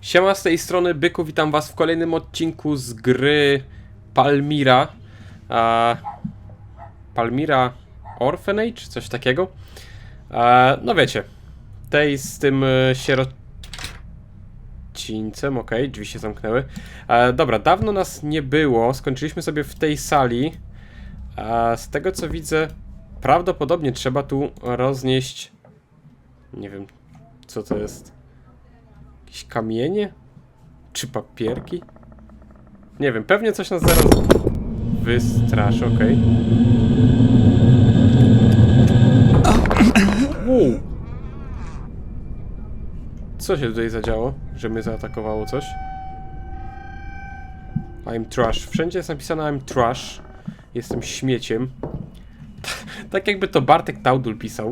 Siema z tej strony Byku, witam was w kolejnym odcinku z gry Palmira. A, Palmira Orphanage, coś takiego. A, no wiecie, tej z tym e, sierocińcem, okej, drzwi się zamknęły. E, dobra, dawno nas nie było, skończyliśmy sobie w tej sali. A, z tego co widzę, prawdopodobnie trzeba tu roznieść... Nie wiem, co to jest. Jakieś kamienie? Czy papierki? Nie wiem, pewnie coś nas zaraz wystraszy, okej. Wow. Co się tutaj zadziało, że mnie zaatakowało coś? I'm trash. Wszędzie jest napisane I'm trash. Jestem śmieciem. tak jakby to Bartek Taudul pisał.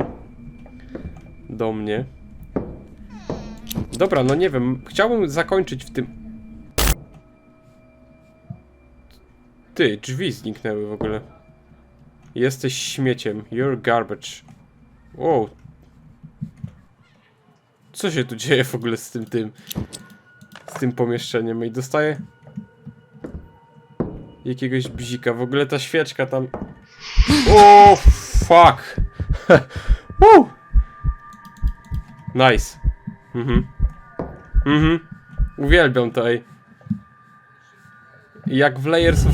Do mnie. Dobra, no nie wiem. Chciałbym zakończyć w tym. Ty, drzwi zniknęły w ogóle. Jesteś śmieciem. You're garbage. Wow. Co się tu dzieje w ogóle z tym tym? Z tym pomieszczeniem? I dostaję jakiegoś bzika. W ogóle ta świeczka tam. O, fuck. Woo! Nice. Mhm. Mhm. Uwielbiam to. Jak w Layers of...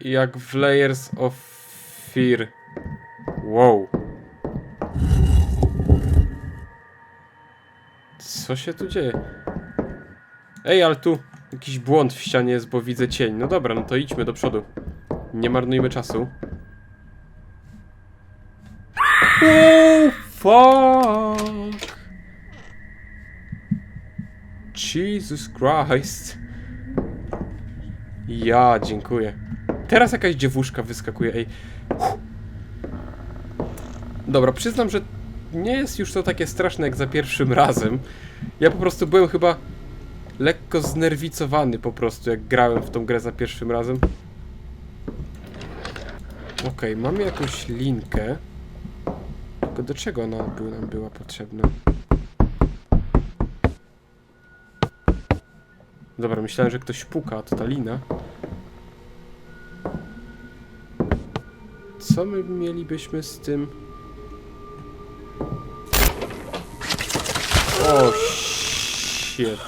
Jak w Layers of Fear. Wow. Co się tu dzieje? Ej, ale tu jakiś błąd w ścianie jest, bo widzę cień. No dobra, no to idźmy do przodu. Nie marnujmy czasu. Oh, fuck. Jesus Christ. Ja, dziękuję. Teraz jakaś dziewuszka wyskakuje, ej. Dobra, przyznam, że nie jest już to takie straszne jak za pierwszym razem. Ja po prostu byłem chyba lekko znerwicowany po prostu, jak grałem w tą grę za pierwszym razem. Okej, mamy jakąś linkę. Tylko do czego ona by nam była potrzebna? Dobra, myślałem, że ktoś puka, to ta lina. Co my mielibyśmy z tym? O, shit.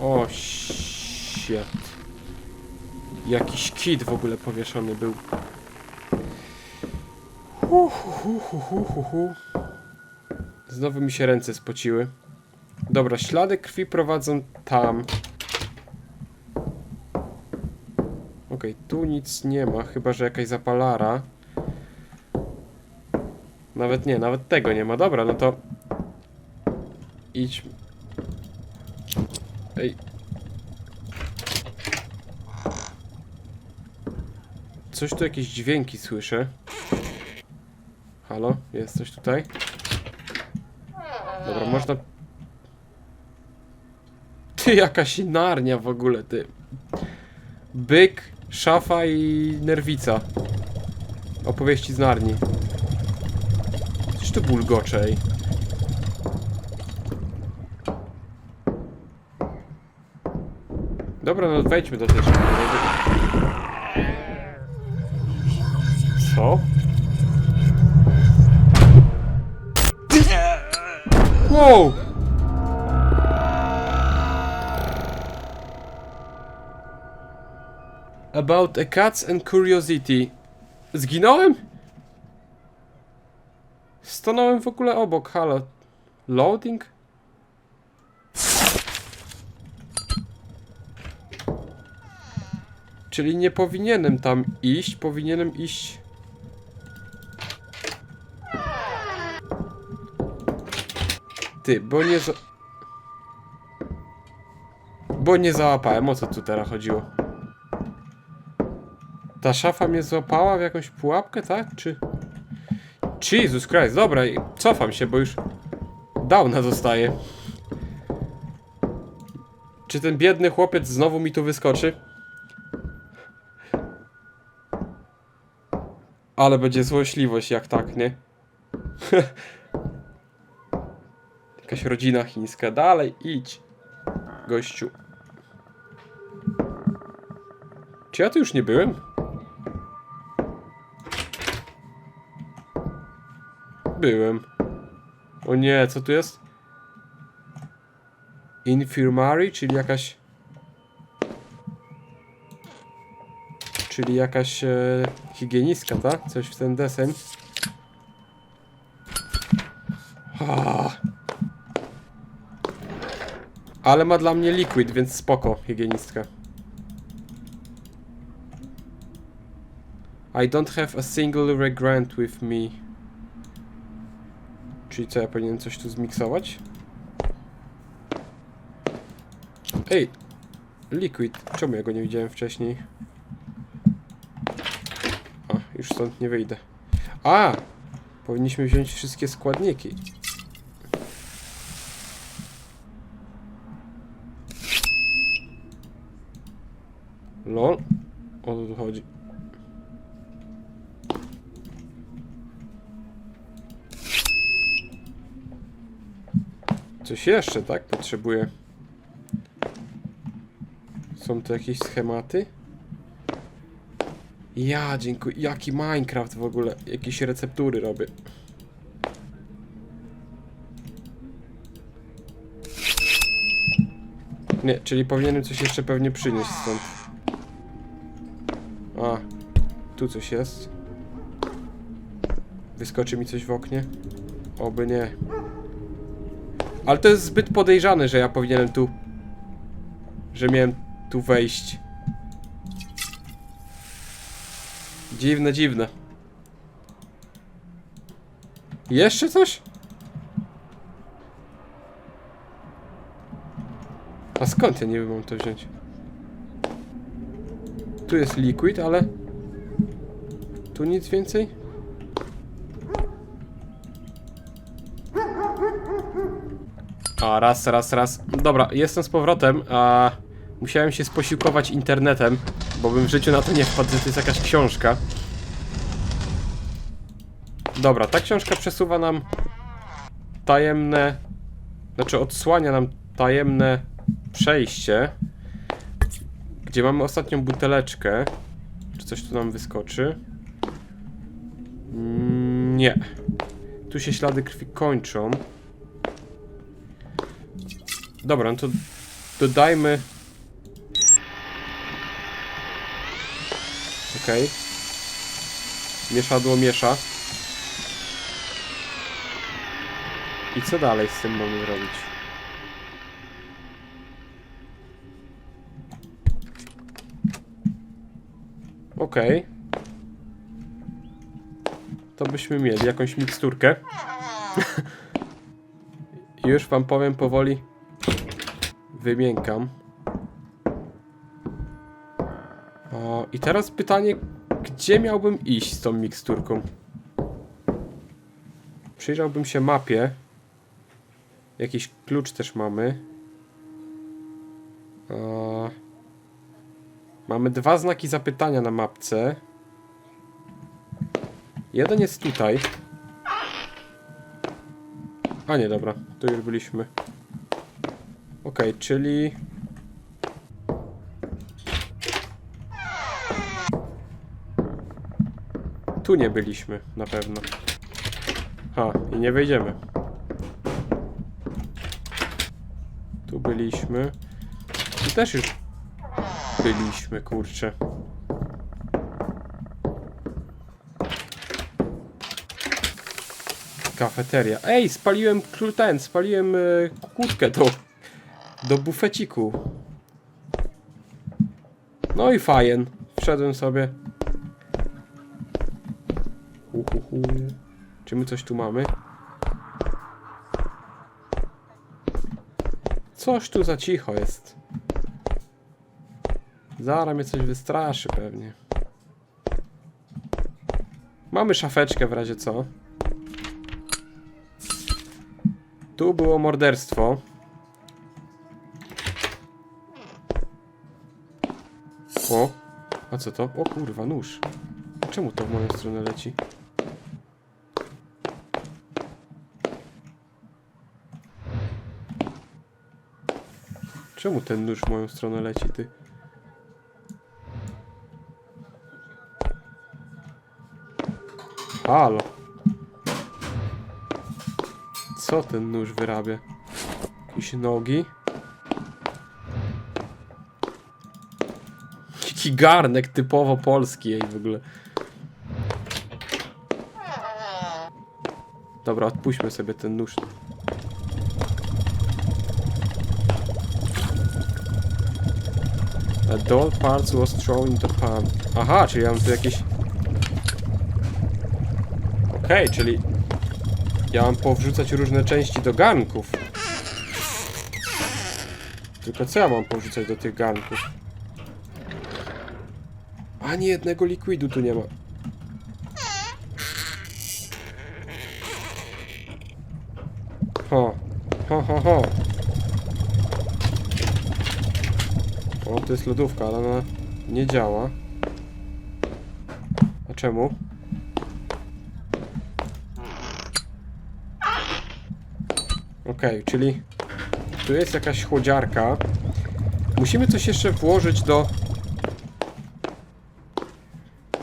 O, shit. Jakiś kit w ogóle powieszony był. Znowu mi się ręce spociły. Dobra, ślady krwi prowadzą tam. Okej, tu nic nie ma, chyba że jakaś zapalara. Nawet nie, nawet tego nie ma. Dobra, no to... Idź. Ej. Coś tu jakieś dźwięki słyszę. Halo? Jest coś tutaj? Dobra, można... Ty, jakaś narnia w ogóle, ty. Byk, szafa i nerwica. Opowieści z narni. Coś tu bulgocze, ej. Dobra, no wejdźmy do tej szafy. Co? Wow! About a cats and curiosity. Zginąłem? Stanąłem w ogóle obok, halo. Loading? Czyli nie powinienem tam iść, powinienem iść... Ty, bo nie za... Bo nie załapałem, o co tu teraz chodziło? Ta szafa mnie złapała w jakąś pułapkę, tak? Czy... Jesus Christ, dobra, cofam się, bo już downa dostaję. Czy ten biedny chłopiec znowu mi tu wyskoczy? Ale będzie złośliwość jak tak, nie? Jakaś rodzina chińska. Dalej, idź. Gościu. Czy ja tu już nie byłem? Byłem. O nie, co tu jest? Infirmary, czyli jakaś... Czyli jakaś e, higienistka, tak? Coś w ten deseń. Ale ma dla mnie liquid, więc spoko, higienistka. I don't have a single regret with me. Czyli co, ja powinienem coś tu zmiksować? Ej! Liquid. Czemu ja go nie widziałem wcześniej? A, już stąd nie wyjdę. A! Powinniśmy wziąć wszystkie składniki. Lol. O co tu chodzi? Coś jeszcze, tak? Potrzebuję. Są to jakieś schematy? Ja, dziękuję. Jaki Minecraft w ogóle? Jakieś receptury robię. Nie, czyli powinienem coś jeszcze pewnie przynieść stąd. A, tu coś jest. Wyskoczy mi coś w oknie? Oby nie. Ale to jest zbyt podejrzane, że ja powinienem tu... Że miałem tu wejść. Dziwne, dziwne. Jeszcze coś? A skąd ja nie mam to wziąć? Tu jest liquid, ale... Tu nic więcej? A, raz, raz, raz. Dobra, jestem z powrotem, a... Musiałem się sposiłkować internetem, bo bym w życiu na to nie wpadł, że to jest jakaś książka. Dobra, ta książka przesuwa nam tajemne... Znaczy odsłania nam tajemne przejście, gdzie mamy ostatnią buteleczkę. Czy coś tu nam wyskoczy? Mm, nie. Tu się ślady krwi kończą. Dobra, no to dodajmy. Okej. Mieszadło miesza. I co dalej z tym mamy zrobić? Okej. To byśmy mieli jakąś miksturkę. Już wam powiem powoli. Wymiękam. O, I teraz pytanie, gdzie miałbym iść z tą miksturką? Przyjrzałbym się mapie. Jakiś klucz też mamy. O, mamy dwa znaki zapytania na mapce. Jeden jest tutaj. A nie, dobra, tu już byliśmy. Okej, czyli... Tu nie byliśmy, na pewno. Ha, i nie wejdziemy. Tu byliśmy. Tu też już byliśmy, kurczę. Kafeteria. Ej, spaliłem ten, spaliłem y, kłódkę do, do bufeciku. No i fajen. Wszedłem sobie. Uhuhu. Czy my coś tu mamy? Coś tu za cicho jest. Zara mnie coś wystraszy pewnie. Mamy szafeczkę w razie co. Tu było morderstwo. O, a co to? O kurwa, nóż. czemu to w moją stronę leci? Czemu ten nóż w moją stronę leci, ty? Halo. Co ten nóż wyrabia? Jakieś nogi? Jaki garnek typowo polski, ej, w ogóle. Dobra, odpuśćmy sobie ten nóż. A doll parts was thrown into pan. Aha, czyli ja mam tu jakieś... Okej, czyli... Ja mam powrzucać różne części do garnków. Tylko co ja mam powrzucać do tych garnków? Ani jednego likwidu tu nie ma. Ho, ho, ho, ho. O, to jest lodówka, ale ona nie działa. A czemu? Okej, czyli tu jest jakaś chłodziarka. Musimy coś jeszcze włożyć do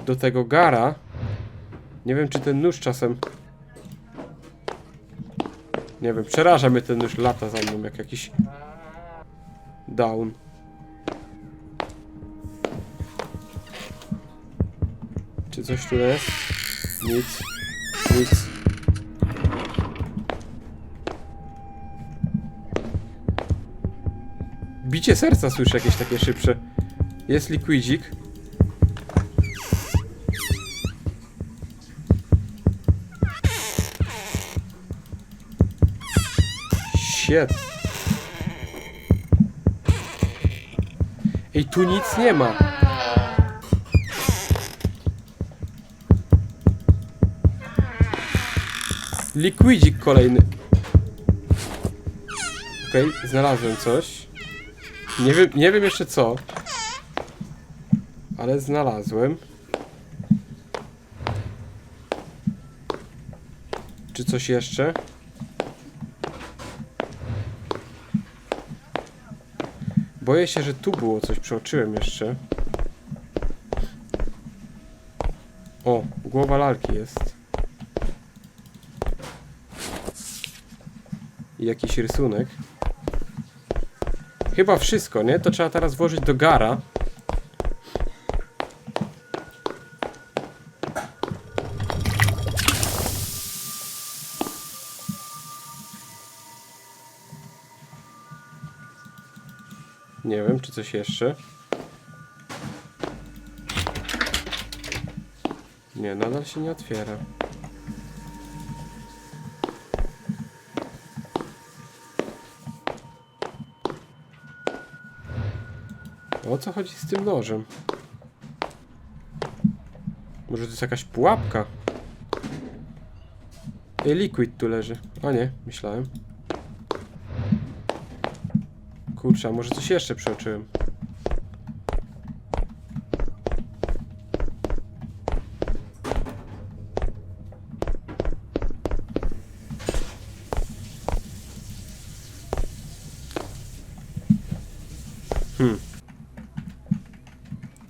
do tego gara. Nie wiem, czy ten nóż czasem... Nie wiem, przeraża mnie ten nóż, lata za mną jak jakiś... Down. Czy coś tu jest? Nic. Nic. Bicie serca słyszę jakieś takie szybsze. Jest liquidzik. Shit. Ej, tu nic nie ma. Liquidzik kolejny. Okej, znalazłem coś. Nie wiem, nie wiem jeszcze co. Ale znalazłem. Czy coś jeszcze? Boję się, że tu było coś, przeoczyłem jeszcze. O, głowa lalki jest. I jakiś rysunek. Chyba wszystko, nie? To trzeba teraz włożyć do gara. Nie wiem, czy coś jeszcze. Nie, nadal się nie otwiera. O co chodzi z tym nożem? Może to jest jakaś pułapka? Ej, liquid tu leży. A nie, myślałem. Kurczę, a może coś jeszcze przeoczyłem?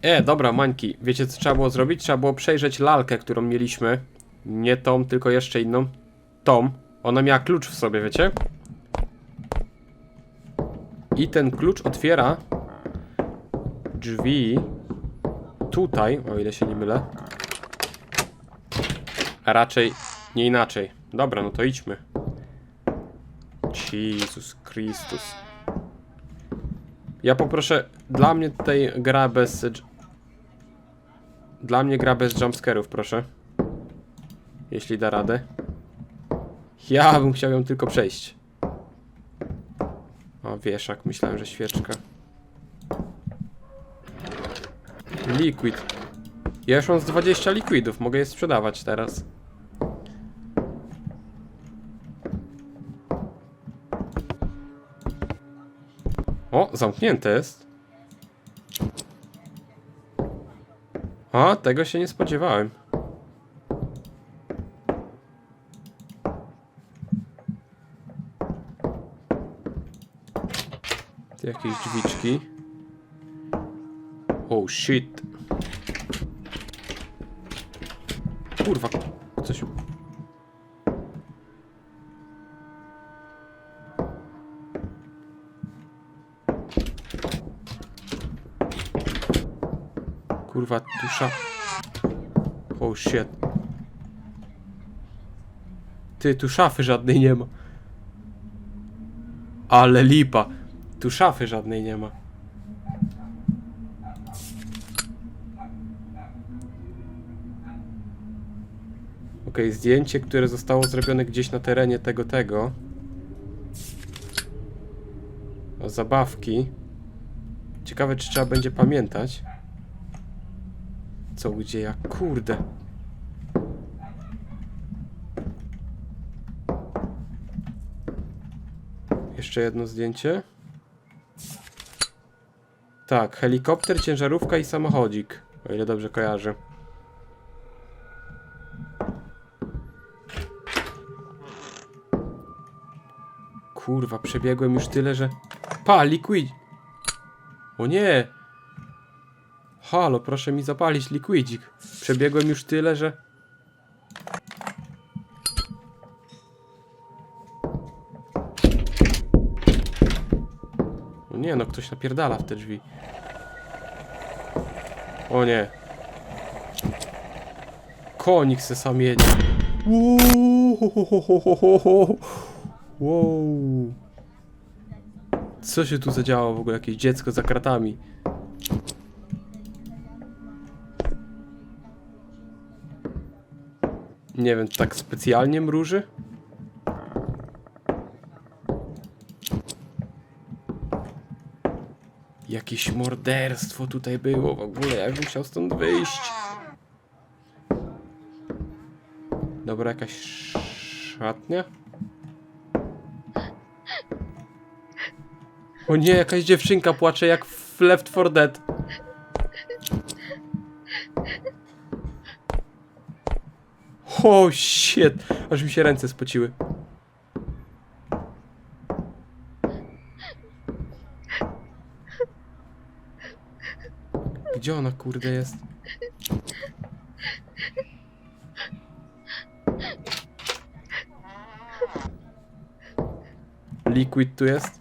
E, dobra, Mańki, wiecie co trzeba było zrobić? Trzeba było przejrzeć lalkę, którą mieliśmy. Nie tą, tylko jeszcze inną. Tą. Ona miała klucz w sobie, wiecie? I ten klucz otwiera drzwi tutaj, o ile się nie mylę. A raczej nie inaczej. Dobra, no to idźmy. Jezus Chrystus. Ja poproszę, dla mnie tutaj gra bez... Dla mnie gra bez jumpscarów, proszę. Jeśli da radę. Ja bym chciał ją tylko przejść. O, wieszak, myślałem, że świeczka. Liquid. Ja już mam z 20 liquidów, mogę je sprzedawać teraz. O, zamknięte jest. A, tego się nie spodziewałem. Jakieś drzwiczki. Oh shit. Kurwa, coś... Kurwa, dusza. Oh shit. Ty, tu szafy żadnej nie ma. Ale lipa. Tu szafy żadnej nie ma. Okej, zdjęcie, które zostało zrobione gdzieś na terenie tego, tego. O, zabawki. Ciekawe, czy trzeba będzie pamiętać. Co, gdzie ja? Kurde. Jeszcze jedno zdjęcie. Tak, helikopter, ciężarówka i samochodzik. O ile dobrze kojarzę. Kurwa, przebiegłem już tyle, że... Pa, liquid! O nie! Halo, proszę mi zapalić liquidzik. Przebiegłem już tyle, że... O nie, no ktoś napierdala w te drzwi. O nie. Konik se sam jedzie. Wow. Co się tu zadziało w ogóle? Jakieś dziecko za kratami. Nie wiem, tak specjalnie mruży? Jakieś morderstwo tutaj było w ogóle, jakbym chciał stąd wyjść. Dobra, jakaś szatnia? O nie, jakaś dziewczynka płacze jak w Left 4 Dead. O shit, aż mi się ręce spociły. Gdzie ona kurde jest? Liquid tu jest?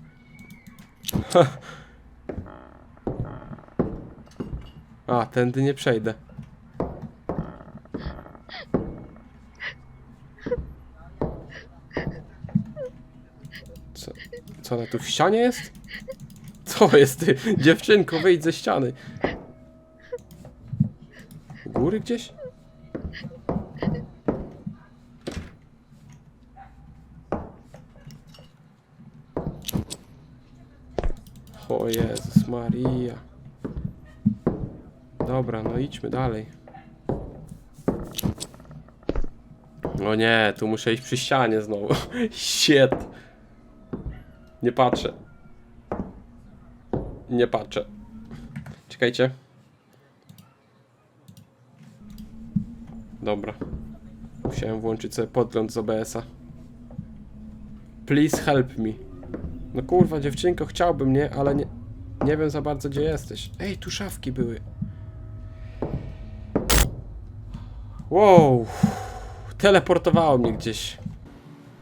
A, tędy nie przejdę. Co, co ona tu w ścianie jest? Co jest ty? Dziewczynko, wyjdź ze ściany. Góry gdzieś? O Jezus Maria. Dobra, no idźmy dalej. O nie, tu muszę iść przy ścianie znowu. Shit. Nie patrzę. Nie patrzę. Czekajcie. Dobra. Musiałem włączyć sobie podgląd z OBS-a. Please help me. No kurwa, dziewczynko, chciałbym, nie? Ale nie, nie wiem za bardzo, gdzie jesteś. Ej, tu szafki były. Wow. Teleportowało mnie gdzieś.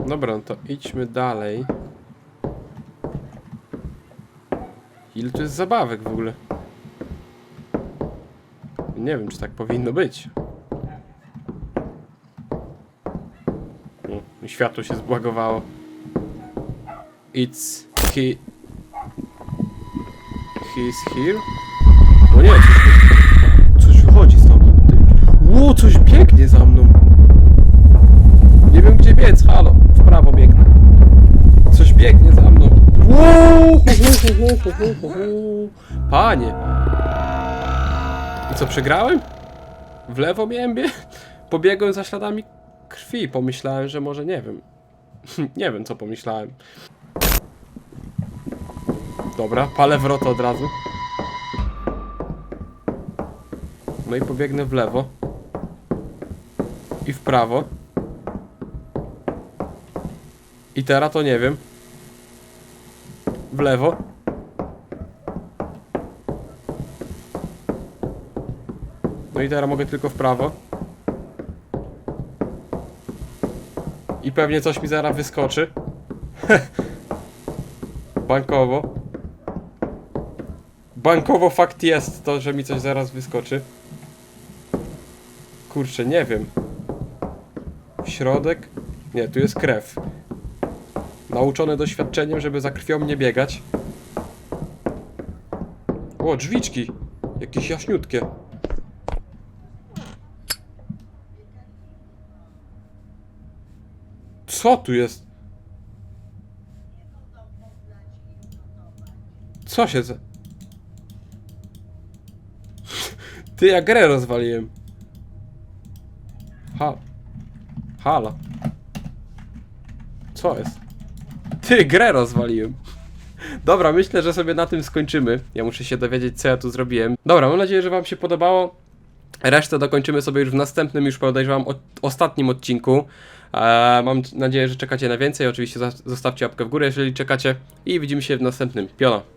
Dobra, no to idźmy dalej. Ile tu jest zabawek w ogóle? Nie wiem, czy tak powinno być. O, światło się zbłagowało. It's he... He's here? O nie, coś, coś wychodzi stamtąd. Ło, coś biegnie za mną. Nie wiem gdzie biec, halo. W prawo biegnę. Coś biegnie za mną. Panie. I co, przegrałem? W lewo miałem bie? Pobiegłem za śladami krwi. Pomyślałem, że może nie wiem. nie wiem co pomyślałem. Dobra, palę wrota od razu. No i pobiegnę w lewo. I w prawo. I teraz to nie wiem. W lewo. No i teraz mogę tylko w prawo. I pewnie coś mi zaraz wyskoczy. Bankowo. Bankowo fakt jest to, że mi coś zaraz wyskoczy. Kurczę, nie wiem. W środek? Nie, tu jest krew. Nauczony doświadczeniem, żeby za krwią nie biegać. O, drzwiczki. Jakieś jaśniutkie. Co tu jest? Co się za... Ty, ja grę rozwaliłem. Ha... Halo. Co jest? Ty, grę rozwaliłem. Dobra, myślę, że sobie na tym skończymy. Ja muszę się dowiedzieć, co ja tu zrobiłem. Dobra, mam nadzieję, że wam się podobało. Resztę dokończymy sobie już w następnym, już podejrzewam, o, ostatnim odcinku. E, mam nadzieję, że czekacie na więcej. Oczywiście zostawcie łapkę w górę, jeżeli czekacie. I widzimy się w następnym. Piona.